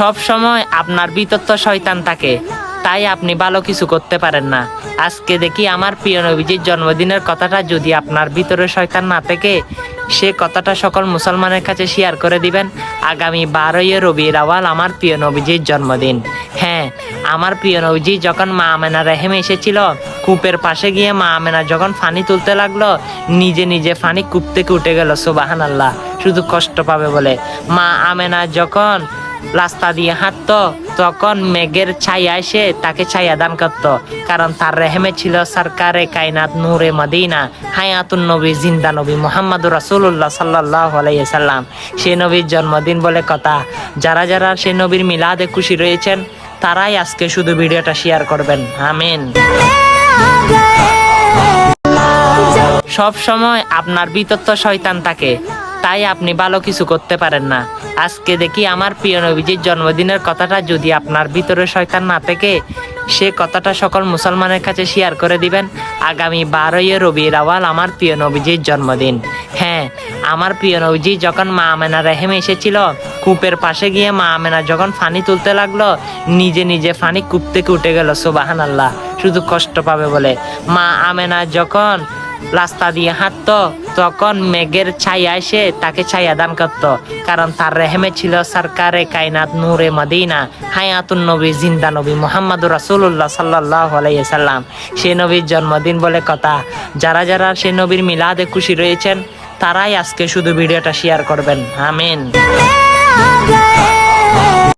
সব সময় আপনার তো শয়তান থাকে। তাই আপনি ভালো কিছু করতে পারেন না। আজকে দেখি আমার প্রিয় নবীজির জন্মদিনের কথাটা যদি আপনার ভিতরে শয়তান না থেকে, সে কথাটা সকল মুসলমানের কাছে শেয়ার করে দিবেন। আগামী বারোই রবি রাওয়াল আমার প্রিয় নবীজির জন্মদিন। হ্যাঁ আমার প্রিয় নবীজি যখন মা আমেনা রেহেমে এসেছিল, কূপের পাশে গিয়ে মা আমেনা যখন ফানি তুলতে লাগল, নিজে নিজে ফানি কূপ থেকে উঠে গেল সুবাহান আল্লাহ শুধু কষ্ট পাবে বলে। মা আমেনা যখন রাস্তা দিয়ে হাঁটতো, তখন মেঘের ছায়া এসে তাকে ছায়া দান করত, কারণ তার রেহেমে ছিল সরকারে কায়নাত নূরে মদিনা, হায়াতুন নবী, জিন্দা নবী মোহাম্মদ রাসুল্লাহ সাল্লাহ আলাইসাল্লাম সে নবীর জন্মদিন বলে কথা। যারা যারা সে নবীর মিলাদে খুশি রয়েছেন, তারাই আজকে শুধু ভিডিওটা শেয়ার করবেন। আমিন। সব সময় আপনার তো শয়তান থাকে তাই আপনি ভালো কিছু করতে পারেন না। আজকে দেখি আমার প্রিয় নবীজির জন্মদিনের কথাটা যদি আপনার ভিতরে শয়তান না থেকে, সে কথাটা সকল মুসলমানের কাছে শেয়ার করে দিবেন। আগামী বারোই রবি রাওয়াল আমার প্রিয় নবীজির জন্মদিন। হ্যাঁ আমার প্রিয় নবীজি যখন মা আমেনা রেহেমে এসেছিল, কূপের পাশে গিয়ে মা আমেনা যখন ফানি তুলতে লাগল, নিজে নিজে ফানি কূপ থেকে উঠে গেল সুবাহান আল্লাহ শুধু কষ্ট পাবে বলে। মা আমেনা যখন রাস্তা দিয়ে হাঁটতো তখন মেঘের ছায়া এসে তাকে ছায়া দান করত। কারণ তার রেহেমে ছিল সরকারে কায়নাত, নূরে মদিনা, হায়াতুন নবী, জিন্দা নবী মোহাম্মদ রাসুল্লাহ সাল্লাহ আলাইসাল্লাম সে নবীর জন্মদিন বলে কথা। যারা যারা সে নবীর মিলাদে খুশি রয়েছেন, তারাই আজকে শুধু ভিডিওটা শেয়ার করবেন। আমিন।